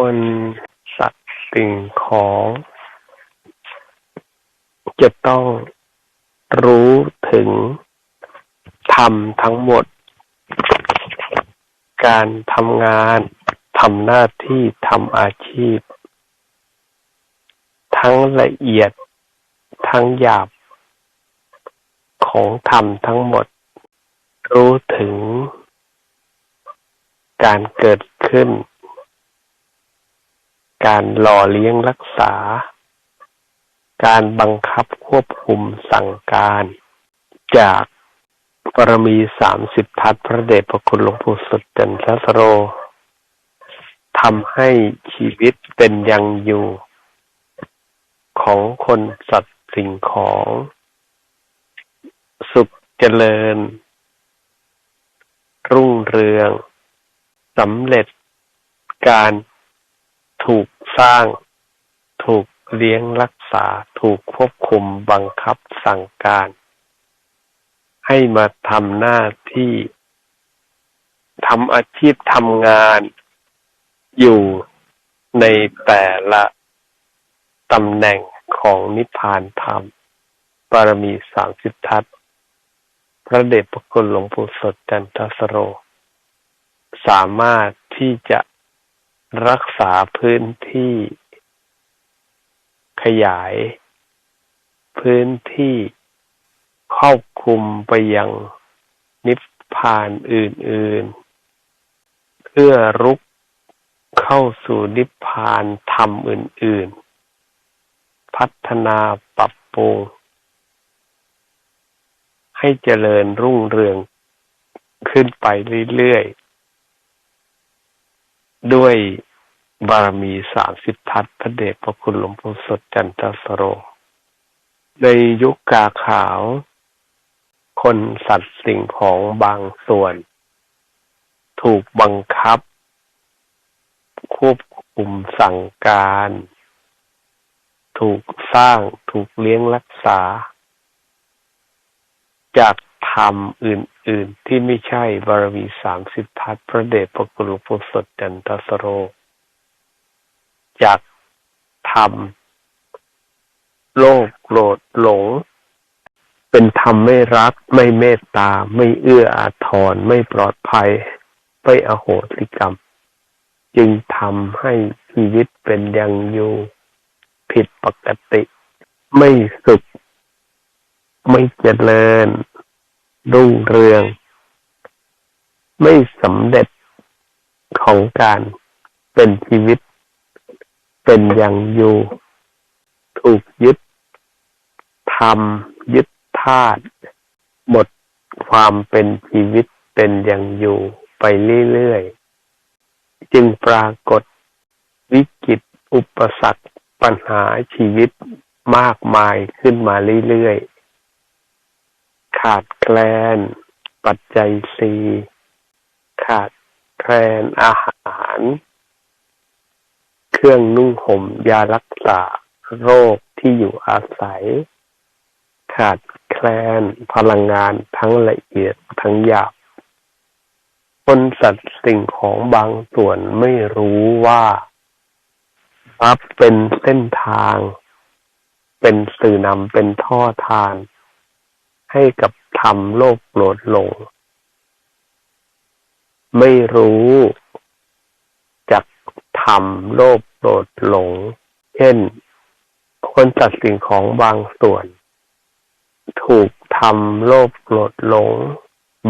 คนสัตว์สิ่งของจะต้องรู้ถึงธรรมทั้งหมด การทำงานทำหน้าที่ทำอาชีพ ทั้งละเอียดทั้งหยาบ ของธรรมทั้งหมด รู้ถึงการเกิดขึ้น การหล่อเลี้ยงรักษา การบังคับควบคุมสั่งการ จากปรมีสามสิบทัศพระเดชพระคุณหลวงปู่สุดจันทสโรทำให้ชีวิตเป็นยังอยู่ ของคนสัตว์สิ่งของ สุขเจริญ รุ่งเรืองสำเร็จการ ถูกสร้าง ถูกเลี้ยงรักษา ถูกควบคุมบังคับสั่งการ ให้มาทำหน้าที่ทำอาชีพทำงานอยู่ในแต่ละตำแหน่งของนิพพานธรรมบารมีสามสิบทัศพระเดชพระคุณหลวงปู่สดจันทสโร สามารถที่จะ รักษาพื้นที่ ขยาย พื้นที่ครอบคุมไปยังนิพพานอื่น ๆ เพื่อรุกเข้าสู่นิพพานธรรมอื่น ๆ พัฒนาปรับปรุงให้เจริญรุ่งเรืองขึ้นไปเรื่อย ๆ ด้วยบารมีสามสิบทัศพระเดชพระคุณหลวงปู่สดจันทสโร ในยุคกาขาว คนสัตว์สิ่งของบางส่วน ถูกบังคับ ควบคุมสั่งการ ถูกสร้างถูกเลี้ยงรักษา จากธรรมอื่น ๆที่ไม่ใช่บารมีสามสิบทัศพระเดชพระกุลปุสดจันทสโร จากธรรม โลกโกรธหลง เป็นธรรมไม่รัก ไม่เมตตา ไม่เอื้ออาทร ไม่ปลอดภัย ไม่อโหสิกรรม จึงทำให้ชีวิตเป็นยังอยู่ผิดปกติ ไม่สุข ไม่เจริญ รุ่งเรือง ไม่สำเร็จของการเป็นชีวิต เป็นอยังอยู่ ถูกยึดทำยึดธาตุหมดความเป็นชีวิตเป็นอยังอยู่ไปเรื่อยๆ จึงปรากฏวิกฤตอุปสรรคปัญหาชีวิตมากมายขึ้นมาเรื่อยๆ ขาดแคลน ปัจจัยสีขาดแคลนอาหาร เครื่องนุ่งห่มยารักษาโรคที่อยู่อาศัย ขาดแคลนพลังงานทั้งละเอียดทั้งหยาบคนสัตว์สิ่งของบางส่วนไม่รู้ว่ารับเป็นเส้นทาง เป็นสื่อนำเป็นท่อทาน ให้กับธรรมโลกโกรธหลง ไม่รู้จักธรรมโลภโกรธหลง เช่น คนสัตว์สิ่งของบางส่วน ถูกทำโลภโกรธหลง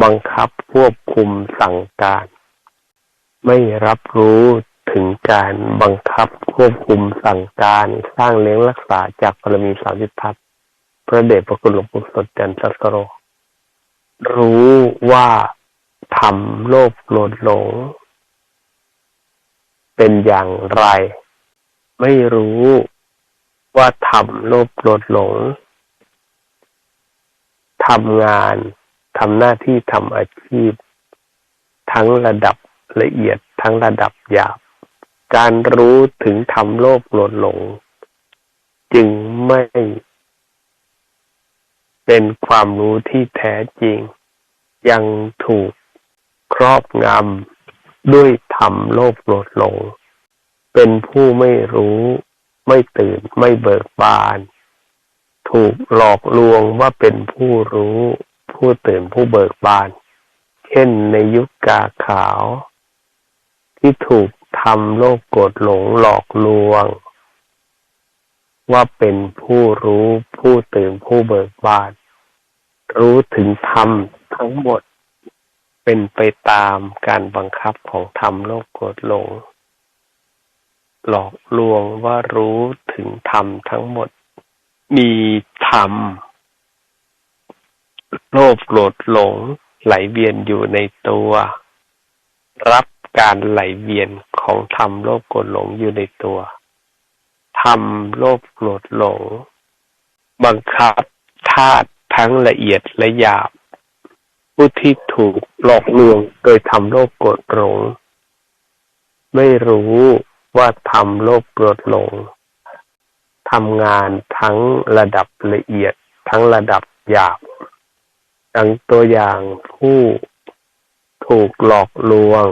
บังคับควบคุมสั่งการ ไม่รับรู้ถึงการบังคับควบคุมสั่งการสร้างเลี้ยงรักษาจากพรมีสามสิบทัศ พระเดชพระคุณหลวงปู่สดจันทสโร รู้ว่าทำโลภโกรธหลง เป็นอย่างไร ไม่รู้ว่าทำโลภโกรธหลงทำงานทำหน้าที่ทำอาชีพ ทั้งระดับละเอียดทั้งระดับหยาบ การรู้ถึงทำโลภโกรธหลง จึงไม่ เป็นความรู้ที่แท้จริง ยังถูกครอบงำด้วยทำโลภโกรธหลง เป็นผู้ไม่รู้ไม่ตื่นไม่เบิกบาน ถูกหลอกลวงว่าเป็นผู้รู้ ผู้ตื่นผู้เบิกบาน เช่นในยุคกาขาว ที่ถูกทำโลกโกรธหลงหลอกลวง ว่าเป็นผู้รู้ผู้ตื่นผู้เบิกบาน รู้ถึงธรรมทั้งหมดเป็นไปตามการบังคับของธรรมโลกโกรธหลง หลอกลวงว่ารู้ถึงธรรมทั้งหมด มีธรรม โลภโกรธหลงไหลเวียนอยู่ในตัว รับการไหลเวียนของธรรมโลภโกรธหลงอยู่ในตัว ธรรมโลภโกรธหลง บังคับธาตุ ทั้งละเอียดและหยาบ ผู้ที่ถูกหลอกลวงโดยทำโลภโกรธหลง ไม่รู้ว่าทำโลภโกรธหลงทำงานทั้งระดับละเอียดทั้งระดับหยาบดังตัวอย่างผู้ถูกหลอกลวง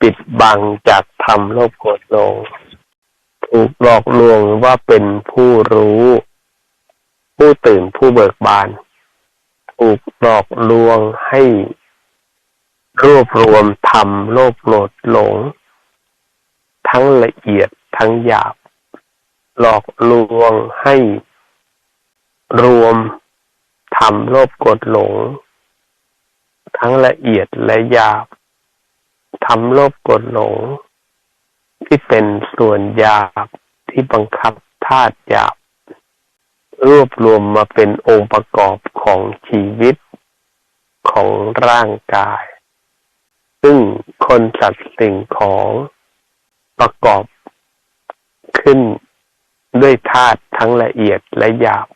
ปิดบังจากทำโลภโกรธหลง ถูกหลอกลวงว่าเป็นผู้รู้ ผู้ตื่นผู้เบิกบาน ถูกหลอกลวงให้รวบรวมทำโลภโกรธหลง ทั้งละเอียดทั้งหยาบ หลอกลวงให้รวมทำโลภโกรธหลง ทั้งละเอียดและหยาบทำโลภโกรธหลง ที่เป็นส่วนหยาบที่บังคับธาตุหยาบ รวบรวมมาเป็นองค์ประกอบของชีวิตของร่างกาย ซึ่งคนสัตว์สิ่งของประกอบขึ้นด้วยธาตุทั้งละเอียดและหยาบ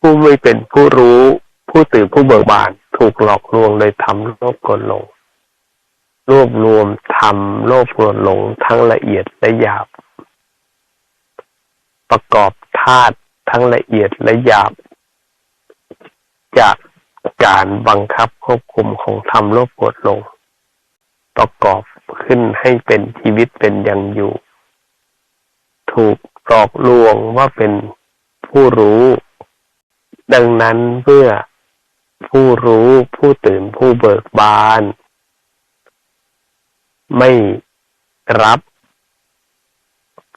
ผู้ไม่เป็นผู้รู้ผู้ตื่นผู้เบิกบานถูกหลอกลวงเลยทำโลภกรธหลง รวบรวมทำโลภกรธหลงทั้งละเอียดและหยาบ ประกอบธาตุ ทั้งละเอียดและหยาบ จากการบังคับควบคุมของธรรมโลภโกรธลง ประกอบขึ้นให้เป็นชีวิตเป็นอย่างอยู่ ถูกหลอกลวงว่าเป็นผู้รู้ ดังนั้นเมื่อผู้รู้ผู้ตื่นผู้เบิกบาน ไม่รับ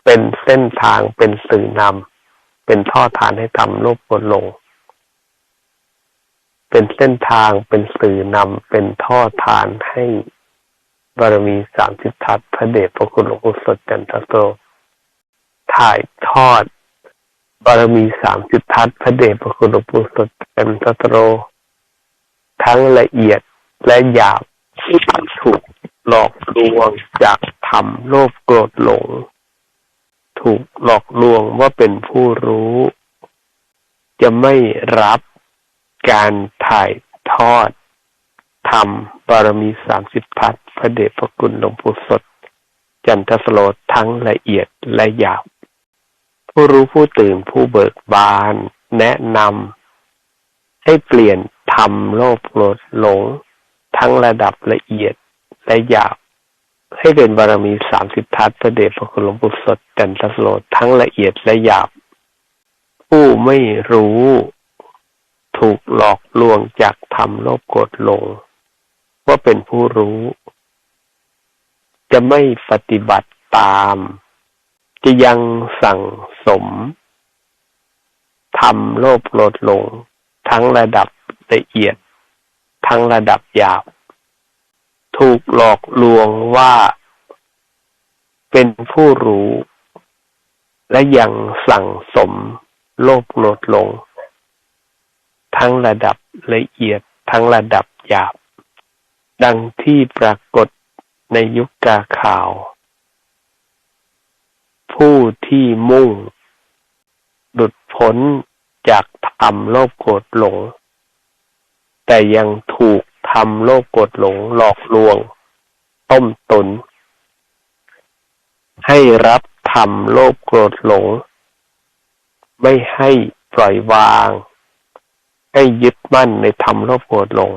เป็นเส้นทางเป็นสื่อนำ เป็นท่อทานให้ทำโลภโกรธหลง เป็นเส้นทางเป็นสื่อนำเป็นท่อทานให้บารมีสามสิบทัศพระเดชพระคุณหลวงปู่สดจันทโตถ่ายทอด บารมีสามสิบทัศพระเดชพระคุณหลวงปู่สดจันทโตทั้งละเอียดและหยาบที่ถูกหลอกลวงจากธรรมโลภโกรธหลง ถูกหลอกลวงว่าเป็นผู้รู้ จะไม่รับการถ่ายทอดธรรมบารมีสามสิบพัฒพระเดชพระคุณหลวงปู่สด จันทสโลทั้งละเอียดและหยาบผู้รู้ผู้ตื่นผู้เบิกบาน แนะนำให้เปลี่ยนธรรมโลภโกรธหลง ทั้งระดับละเอียดและหยาบ ให้เป็นบารมีสามสิบทัศพระเดชพระคุณหลวงปู่สดจันทสโลทั้งละเอียดและหยาบ ผู้ไม่รู้ถูกหลอกลวงจากธรรมโลภโกรธหลง ว่าเป็นผู้รู้ จะไม่ปฏิบัติตาม จะยังสั่งสมทำโลภโกรธหลง ทั้งระดับละเอียด ทั้งระดับหยาบ ถูกหลอกลวงว่าเป็นผู้รู้ และยังสั่งสมโลภโกรธหลง ทั้งระดับละเอียดทั้งระดับหยาบ ดังที่ปรากฏในยุคกาข่าว ผู้ที่มุ่งหลุดพ้นจากทำโลภโกรธหลง แต่ยังถูก ทำโลภโกรธหลงหลอกลวง ต้มตุน ให้รับทำโลภโกรธหลง ไม่ให้ปล่อยวาง ให้ยึดมั่นในทำโลภโกรธหลง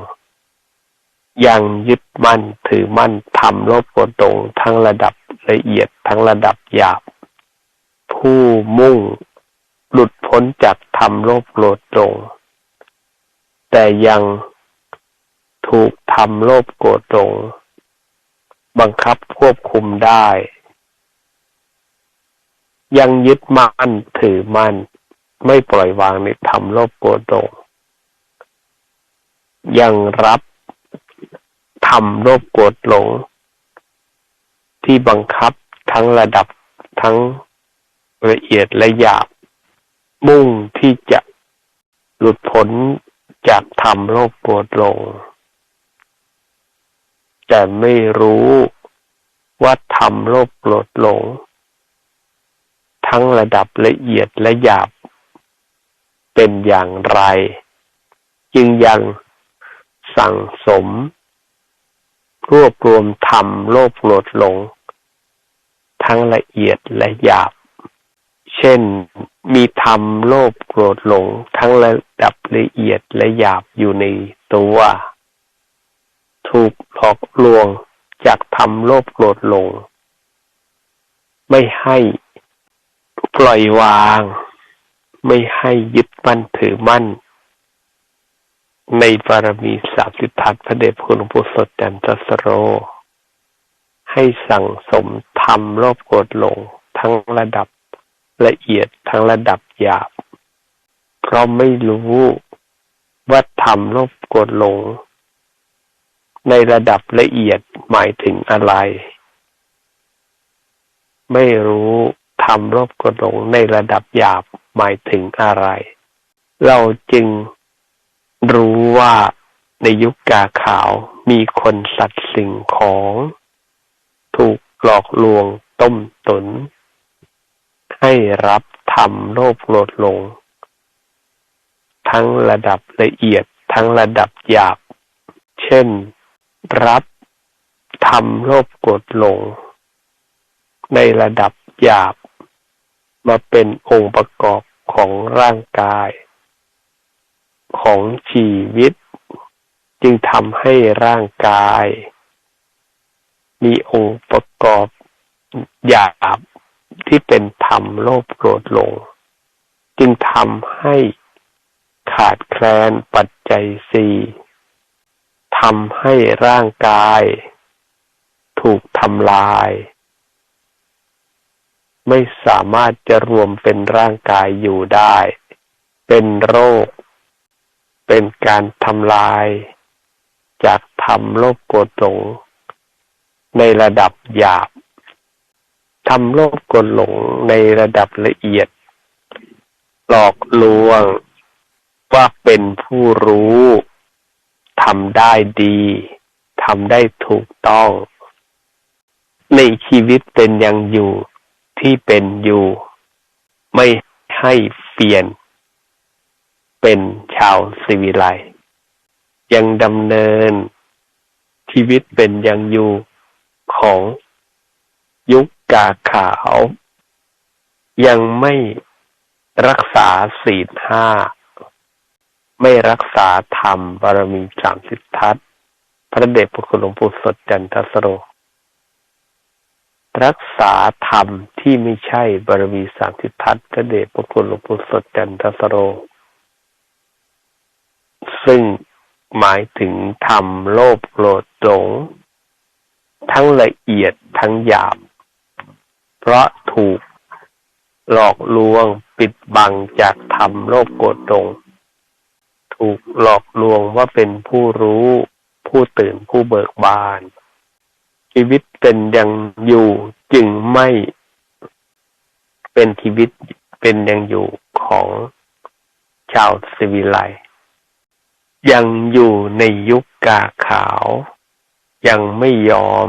ยังยึดมั่นถือมั่นทำโลภโกรธหลงทั้งระดับละเอียดทั้งระดับหยาบ ผู้มุ่งหลุดพ้นจากธรรมโลภโกรธหลง แต่ยัง ถูกทำโลภโกรธหลงบังคับควบคุมได้ ยังยึดมั่นถือมั่น ไม่ปล่อยวางในธรรมโลภโกรธหลงยังรับทำโลภโกรธหลง ที่บังคับทั้งระดับทั้งละเอียดและหยาบ มุ่งที่จะหลุดพ้นจากธรรมโลภโกรธหลง แต่ไม่รู้ว่าธรรมโลภโกรธหลง ทั้งระดับละเอียดและหยาบ เป็นอย่างไร จึงยังสั่งสม รวบรวมธรรมโลภโกรธหลง ทั้งละเอียดและหยาบ เช่นมีธรรมโลภโกรธหลง ทั้งระดับละเอียดและหยาบอยู่ในตัว ถูกหลอกลวงจากธรรมโลภโกรธหลง ไม่ให้ปล่อยวาง ไม่ให้ยึดมั่นถือมั่น ในบารมีสามสิบทัศพระเดชคุณหลวงปู่สดจันทสโร ให้สั่งสมธรรมโลภโกรธหลง ทั้งระดับละเอียดทั้งระดับหยาบ เพราะไม่รู้ว่าธรรมโลภโกรธหลง ในระดับละเอียดหมายถึงอะไร ไม่รู้ธรรมโลภโกรธหลงในระดับหยาบหมายถึงอะไร เราจึงรู้ว่าในยุคกาขาวมีคนสัตว์สิ่งของ ถูกหลอกลวงต้มตุน ให้รับธรรมโลภโกรธลง ทั้งระดับละเอียดทั้งระดับหยาบ เช่น รับธรรมโลภโกรธหลง ในระดับหยาบ มาเป็นองค์ประกอบของร่างกาย ของชีวิต จึงทำให้ร่างกาย มีองค์ประกอบหยาบที่เป็นธรรมโลภโกรธหลง จึงทำให้ขาดแคลนปัจจัยสี่ ทำให้ร่างกาย ถูกทำลาย ไม่สามารถจะรวมเป็นร่างกายอยู่ได้ เป็นโรค เป็นการทำลาย จากธรรมโลภโกรธหลงในระดับหยาบทำโลภกลหลงในระดับละเอียด หลอกลวงว่าเป็นผู้รู้ ทำได้ดีทำได้ถูกต้อง ในชีวิตเป็นยังอยู่ที่เป็นอยู่ ไม่ให้เปลี่ยน เป็นชาวสิวิไลยังดำเนิน ชีวิตเป็นยังอยู่ของยุคกาขาว ยังไม่รักษาศีลห้า ไม่รักษาธรรมบารมีสามสิบทัศพระเดชพระคุณหลวงปู่สดจันทสโร รักษาธรรมที่ไม่ใช่บารมีสามสิบทัศพระเดชพระคุณหลวงปู่สดจันทสโร ซึ่งหมายถึงธรรมโลภโกรธหลงทั้งละเอียดทั้งหยาบ เพราะถูกหลอกลวงปิดบังจากธรรมโลกโกรธตง ถูกหลอกลวงว่าเป็นผู้รู้ ผู้ตื่นผู้เบิกบาน ชีวิตเป็นยังอยู่จึงไม่เป็นชีวิตเป็นยังอยู่ของชาวสวิไลยังอยู่ในยุคกาขาว ยังไม่ยอม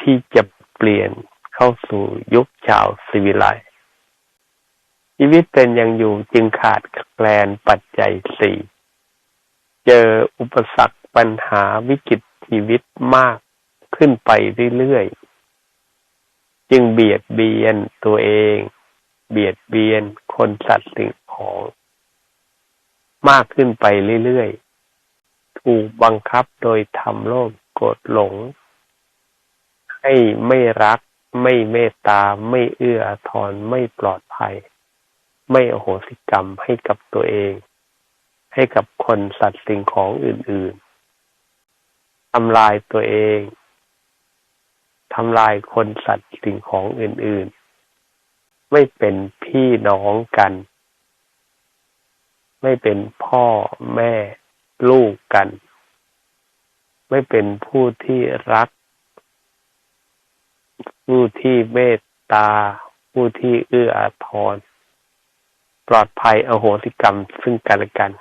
ที่จะเปลี่ยนเข้าสู่ยุคชาวสวิไล ชีวิตเป็นยังอยู่จึงขาดแคลนปัจจัยสี่เจออุปสรรคปัญหาวิกฤตชีวิตมากขึ้นไปเรื่อยๆ จึงเบียดเบียนตัวเอง เบียดเบียนคนสัตว์สิ่งของ มากขึ้นไปเรื่อยๆ ถูกบังคับโดยทำโลภโกรธหลง ให้ไม่รัก ไม่เมตตา ไม่เอื้อทอาทรไม่ปลอดภัย ไม่อโหสิกรรมให้กับตัวเอง ให้กับคนสัตว์สิ่งของอื่นๆทำลายตัวเองทำลายคนสัตว์สิ่งของอื่นๆ ไม่เป็นพี่น้องกัน ไม่เป็นพ่อแม่ลูกกัน ไม่เป็นผู้ที่รัก ผู้ที่เมตตา ผู้ที่เอื้ออาทร ปลอดภัยอโหสิกรรม ซึ่งกันและกัน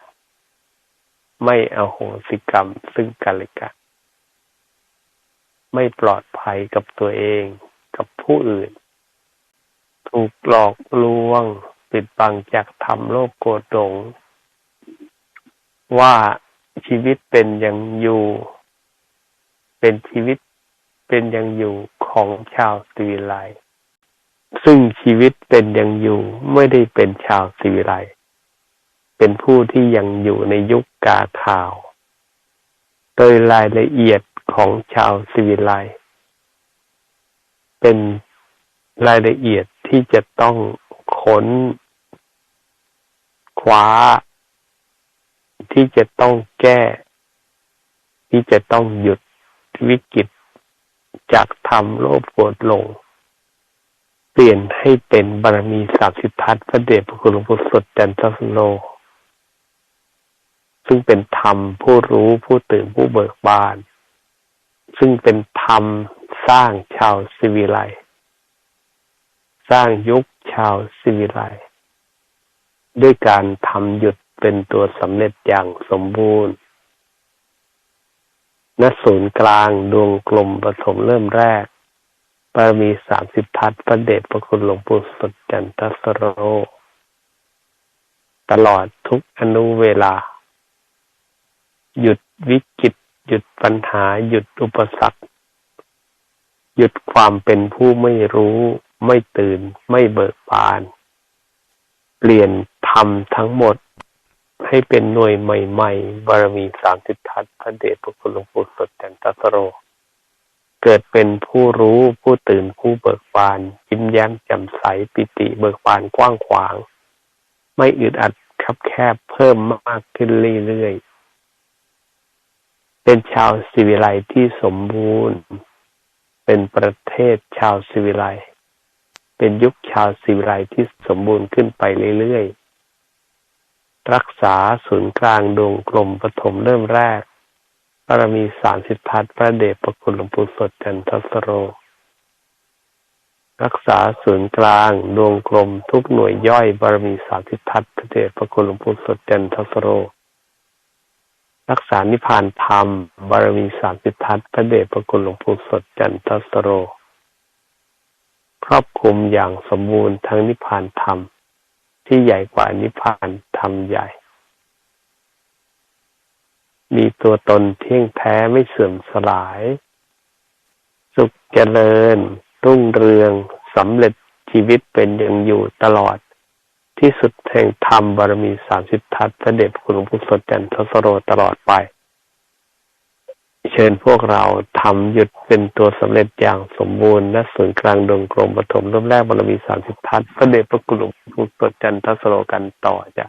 ไม่อโหสิกรรม ซึ่งกันและกัน ไม่ปลอดภัยกับตัวเองกับผู้อื่น ถูกหลอกลวงปิดบังจากธรรมโลกโกรธหลงว่าชีวิตเป็นอย่างอยู่ เป็นชีวิตเป็นอย่างอยู่ของชาวสิวิไล ซึ่งชีวิตเป็นย่างอยู่ไม่ได้เป็นชาวสิวิไลเป็นผู้ที่ยังอยู่ในยุคกาข่าว โดยรายละเอียดของชาวสิวิไลเป็นรายละเอียดที่จะต้องค้นคว้า ที่จะต้องแก้ ที่จะต้องหยุดวิกฤตจากธรรมโลภโกรธหลง เปลี่ยนให้เป็นบารมีสามสิบทัศพระเดชพระคุณหลวงปู่สดจันทสโลซึ่งเป็นธรรมผู้รู้ผู้ตื่นผู้เบิกบาน ซึ่งเป็นธรรมสร้างชาวสิวิไลสร้างยุคชาวสิวิไลด้วยการทำหยุดเป็นตัวสำเร็จอย่างสมบูรณ์ณศูนย์กลางดวงกลมผสมเริ่มแรก ปรมีสามสิบทัศพระเดชพระคุณหลวงปู่สดจันทสโร ตลอดทุกอนุเวลา หยุดวิกฤตหยุดปัญหา หยุดอุปสรรค หยุดความเป็นผู้ไม่รู้ไม่ตื่นไม่เบิกบาน เปลี่ยนธรรมทั้งหมดให้เป็นหน่วยใหม่ ๆ บารมีสามสิบทัศพระเดชพระคุณหลวงปู่สดจันทสโร เกิดเป็นผู้รู้ผู้ตื่นผู้เบิกบาน ยิ้มแย้มแจ่มใสปิติเบิกบานกว้างขวาง ไม่อึดอัดคับแคบเพิ่มมากขึ้นเรื่อยๆเป็นชาวสิวิไลที่สมบูรณ์ เป็นประเทศชาวสิวิไลเป็นยุคชาวสิวิไลที่สมบูรณ์ขึ้นไปเรื่อยๆรักษาศูนย์กลางดวงกลมปฐมเริ่มแรก บารมีสามสิบทัศพระเดชพระคุณหลวงปู่สดจันทสโร รักษาศูนย์กลาง ดวงกลมทุกหน่วยย่อยบารมีสามสิบทัศพระเดชพระคุณหลวงปู่สดจันทสโร รักษานิพพานธรรม บารมีสามสิบทัศพระเดชพระคุณหลวงปู่สดจันทสโร ครอบคลุมอย่างสมบูรณ์ทั้งนิพพานธรรม ที่ใหญ่กว่านิพพานธรรมใหญ่ มีตัวตนเที่ยงแท้ไม่เสื่อมสลาย สุขเจริญ รุ่งเรืองสำเร็จชีวิตเป็นอย่างอยู่ตลอด ที่สุดแห่งธรรมบารมีสามสิบทัศพระเดชคุณหลวงปู่สดจันทสโรตลอดไป เชิญพวกเราทำหยุดเป็นตัวสำเร็จอย่างสมบูรณ์ณศูนย์กลางดวงกลมปฐมเริ่มแรกบารมีสามสิบทัศพระเดชพระคุณหลวงปู่สดจันทสโรกันต่อจ้ะ